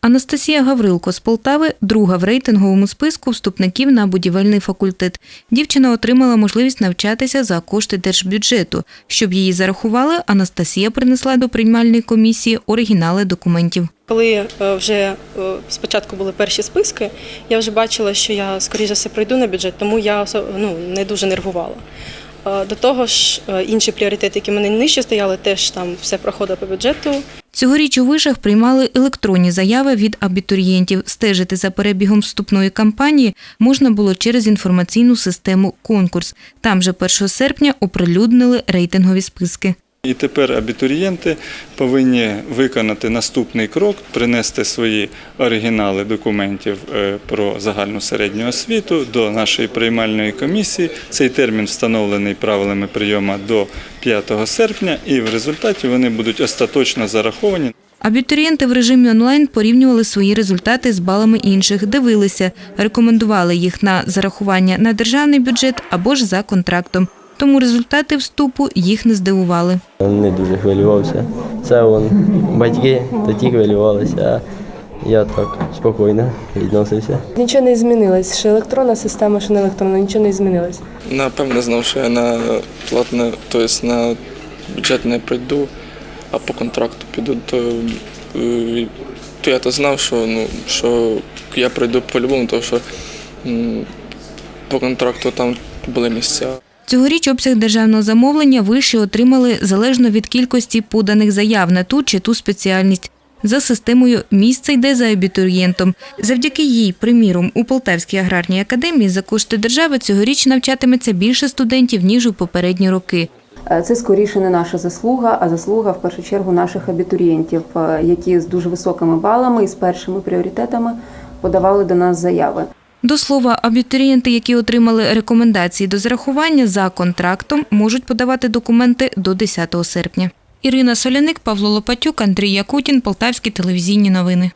Анастасія Гаврилко з Полтави друга в рейтинговому списку вступників на будівельний факультет. Дівчина отримала можливість навчатися за кошти держбюджету. Щоб її зарахували, Анастасія принесла до приймальної комісії оригінали документів. Коли е, вже е, спочатку були перші списки, я вже бачила, що я скоріше все пройду на бюджет, тому я ну, не дуже нервувала. До того ж, е, інші пріоритети, які мене нижче стояли, теж там все проходило по бюджету. Цьогоріч у вишах приймали електронні заяви від абітурієнтів. Стежити за перебігом вступної кампанії можна було через інформаційну систему конкурс. Там же 1 серпня оприлюднили рейтингові списки. І тепер абітурієнти повинні виконати наступний крок, принести свої оригінали документів е, про загальну середню освіту до нашої приймальної комісії. Цей термін встановлений правилами прийому до 5 серпня, і в результаті вони будуть остаточно зараховані. Абітурієнти в режимі онлайн порівнювали свої результати з балами інших, дивилися, рекомендували їх на зарахування на державний бюджет або ж за контрактом. Тому результати вступу їх не здивували. Не дуже хвилювався. Це вон батьки тоді хвилювалися, а я так спокійно відносився. Нічого не змінилось. Що електронна система, що не електронна, нічого не змінилось. Напевно, знав, що я на платне, тобто на бюджет не прийду, а по контракту піду, то, е, то я то знав, що, ну, що я прийду по-любому, тому що по контракту там були місця. Цьогоріч обсяг державного замовлення виші отримали залежно від кількості поданих заяв на ту чи ту спеціальність. За системою місце йде за абітурієнтом. Завдяки їй, приміром, у Полтавській аграрній академії за кошти держави цьогоріч навчатиметься більше студентів ніж у попередні роки. Е, Це скоріше не наша заслуга, а заслуга в першу чергу наших абітурієнтів, е, які з дуже високими балами і з першими пріоритетами подавали до нас заяви. До слова, абітурієнти, які отримали рекомендації до зарахування за контрактом, можуть подавати документи до 10 серпня. Ірина Соляник, Павло Лопатюк, Андрій Якутін, Полтавські телевізійні новини.